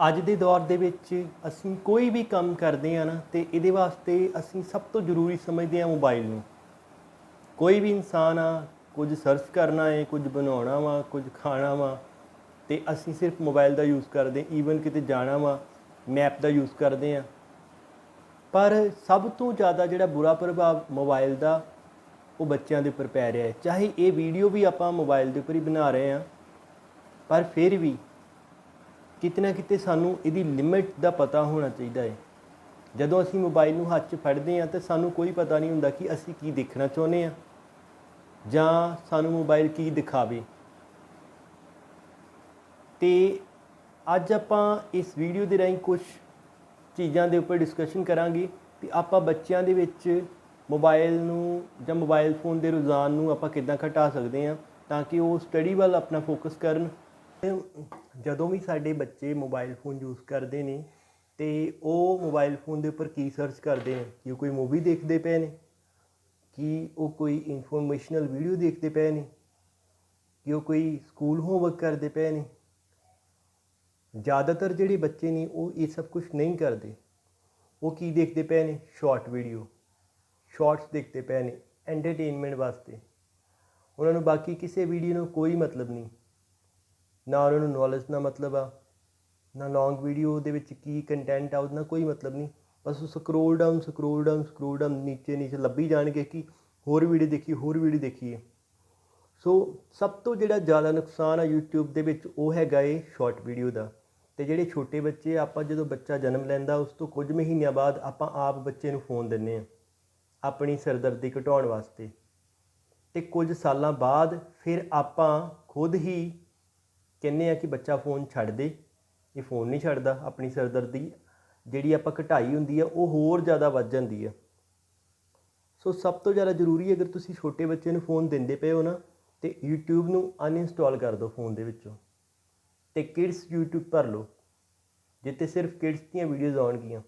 ਅੱਜ ਦੇ ਦੌਰ ਦੇ ਵਿੱਚ ਅਸੀਂ ਕੋਈ ਵੀ ਕੰਮ ਕਰਦੇ ਆ ਨਾ, ਤੇ ਇਹਦੇ ਵਾਸਤੇ ਅਸੀਂ ਸਭ ਤੋਂ ਜ਼ਰੂਰੀ ਸਮਝਦੇ ਆ ਮੋਬਾਈਲ ਨੂੰ। ਕੋਈ ਵੀ ਇਨਸਾਨ ਆ, ਕੁਝ ਸਰਚ ਕਰਨਾ ਹੈ, ਕੁਝ ਬਣਾਉਣਾ ਵਾ, ਕੁਝ ਖਾਣਾ ਵਾ, ਤੇ ਅਸੀਂ ਸਿਰਫ ਮੋਬਾਈਲ ਦਾ ਯੂਜ਼ ਕਰਦੇ ਈਵਨ ਕਿਤੇ ਜਾਣਾ ਵਾ ਮੈਪ ਦਾ ਯੂਜ਼ ਕਰਦੇ ਆ ਪਰ ਸਭ ਤੋਂ ਜ਼ਿਆਦਾ ਜਿਹੜਾ ਬੁਰਾ ਪ੍ਰਭਾਵ ਮੋਬਾਈਲ ਦਾ, ਉਹ ਬੱਚਿਆਂ ਦੇ ਉੱਪਰ ਪੈ ਰਿਹਾ ਹੈ। ਚਾਹੇ ਇਹ ਵੀਡੀਓ ਵੀ ਆਪਾਂ ਮੋਬਾਈਲ ਦੇ ਉੱਪਰ ਹੀ ਬਣਾ ਰਹੇ ਆ ਪਰ ਫਿਰ ਵੀ ਕਿਤੇ ਨਾ ਕਿਤੇ ਸਾਨੂੰ ਇਹਦੀ ਲਿਮਿਟ ਦਾ ਪਤਾ ਹੋਣਾ ਚਾਹੀਦਾ ਹੈ। ਜਦੋਂ ਅਸੀਂ ਮੋਬਾਈਲ ਨੂੰ ਹੱਥ 'ਚ ਫੜਦੇ ਹਾਂ ਤਾਂ ਸਾਨੂੰ ਕੋਈ ਪਤਾ ਨਹੀਂ ਹੁੰਦਾ ਕਿ ਅਸੀਂ ਕੀ ਦੇਖਣਾ ਚਾਹੁੰਦੇ ਹਾਂ ਜਾਂ ਸਾਨੂੰ ਮੋਬਾਈਲ ਕੀ ਦਿਖਾਵੇ। ਤੇ ਅੱਜ ਆਪਾਂ ਇਸ ਵੀਡੀਓ ਦੇ ਰਾਹੀਂ ਕੁਝ ਚੀਜ਼ਾਂ ਦੇ ਉੱਪਰ ਡਿਸਕਸ਼ਨ ਕਰਾਂਗੇ ਕਿ ਆਪਾਂ ਬੱਚਿਆਂ ਦੇ ਵਿੱਚ ਮੋਬਾਈਲ ਨੂੰ ਜਾਂ ਮੋਬਾਈਲ ਫੋਨ ਦੇ ਰੁਝਾਨ ਨੂੰ ਆਪਾਂ ਕਿੱਦਾਂ ਘਟਾ ਸਕਦੇ ਹਾਂ ਤਾਂ ਕਿ ਉਹ ਸਟੱਡੀ ਵੱਲ ਆਪਣਾ ਫੋਕਸ ਕਰਨ ਜਦੋਂ ਵੀ ਸਾਡੇ ਬੱਚੇ ਮੋਬਾਈਲ ਫੋਨ ਯੂਜ਼ ਕਰਦੇ ਨੇ ਤੇ ਉਹ ਮੋਬਾਈਲ ਫੋਨ ਦੇ ਉੱਪਰ ਕੀ ਸਰਚ ਕਰਦੇ ਨੇ, ਕਿ ਉਹ ਕੋਈ ਮੂਵੀ ਦੇਖਦੇ ਪਏ ਨੇ, ਕਿ ਉਹ ਕੋਈ ਇਨਫੋਰਮੇਸ਼ਨਲ ਵੀਡੀਓ ਦੇਖਦੇ ਪਏ ਨੇ, ਕਿ ਉਹ ਕੋਈ ਸਕੂਲ ਹੋਮਵਰਕ ਕਰਦੇ ਪਏ ਨੇ। ਜ਼ਿਆਦਾਤਰ ਜਿਹੜੇ ਬੱਚੇ ਨੇ ਉਹ ਇਹ ਸਭ ਕੁਝ ਨਹੀਂ ਕਰਦੇ। ਉਹ ਕੀ ਦੇਖਦੇ ਪਏ ਨੇ? ਸ਼ਾਰਟ ਵੀਡੀਓ ਸ਼ਾਰਟਸ ਦੇਖਦੇ ਪਏ ਨੇ ਐਂਟਰਟੇਨਮੈਂਟ ਵਾਸਤੇ। ਉਹਨਾਂ ਨੂੰ ਬਾਕੀ ਕਿਸੇ ਵੀਡੀਓ ਨੂੰ ਕੋਈ ਮਤਲਬ ਨਹੀਂ। ਨਾ ਉਹਨਾਂ ਨੂੰ ਨੌਲੇਜ ਦਾ ਮਤਲਬ ਆ, ਨਾ ਲੌਂਗ ਵੀਡੀਓ ਦੇ ਵਿੱਚ ਕੀ ਕੰਟੈਂਟ ਆ, ਉਹਦਾ ਕੋਈ ਮਤਲਬ ਨਹੀਂ। ਬਸ ਉਹ scroll down scroll down scroll down ਨੀਚੇ ਨੀਚੇ ਲੱਭੀ ਜਾਣਗੇ ਕਿ ਹੋਰ ਵੀਡੀਓ ਦੇਖੀ, ਹੋਰ ਵੀਡੀਓ ਦੇਖੀਏ ਸੋ ਸਭ ਤੋਂ ਜਿਹੜਾ ਜ਼ਿਆਦਾ ਨੁਕਸਾਨ ਆ YouTube ਦੇ ਵਿੱਚ ਉਹ ਹੈਗਾ ਏ ਸ਼ਾਰਟ ਵੀਡੀਓ ਦਾ। ਤੇ ਜਿਹੜੇ ਛੋਟੇ ਬੱਚੇ ਆਪਾਂ ਜਦੋਂ ਬੱਚਾ ਜਨਮ ਲੈਂਦਾ, ਉਸ ਤੋਂ ਕੁਝ ਮਹੀਨਿਆਂ ਬਾਅਦ ਆਪਾਂ ਆਪ ਬੱਚੇ ਨੂੰ ਫੋਨ ਦਿੰਨੇ ਆ ਆਪਣੀ ਸਿਰਦਰਦੀ ਘਟਾਉਣ ਵਾਸਤੇ। ਤੇ ਕੁਝ ਸਾਲਾਂ ਬਾਅਦ ਫਿਰ ਆਪਾਂ ਖੁਦ ਹੀ ਕਹਿੰਦੇ ਆ ਕਿ ਬੱਚਾ ਫੋਨ ਛੱਡ ਦੇ। ਇਹ ਫੋਨ ਨਹੀਂ ਛੱਡਦਾ, ਆਪਣੀ ਸਰਦਰਦੀ ਜਿਹੜੀ ਆਪਾਂ ਘਟਾਈ ਹੁੰਦੀ ਆ, ਉਹ ਹੋਰ ਜ਼ਿਆਦਾ ਵੱਧ ਜਾਂਦੀ ਆ। ਸੋ ਸਭ ਤੋਂ ਜ਼ਿਆਦਾ ਜ਼ਰੂਰੀ ਅਗਰ ਤੁਸੀਂ ਛੋਟੇ ਬੱਚੇ ਨੂੰ ਫੋਨ ਦਿੰਦੇ ਪਏ ਹੋ ਨਾ, ਤੇ YouTube ਨੂੰ ਅਨਇੰਸਟਾਲ ਕਰ ਦਿਓ ਫੋਨ ਦੇ ਵਿੱਚੋਂ। ਤੇ ਕਿਡਸ YouTube ਭਰ ਲਓ, ਜਿੱਥੇ ਸਿਰਫ ਕਿਡਸ ਦੀਆਂ ਵੀਡੀਓਜ਼ ਆਉਣਗੀਆਂ।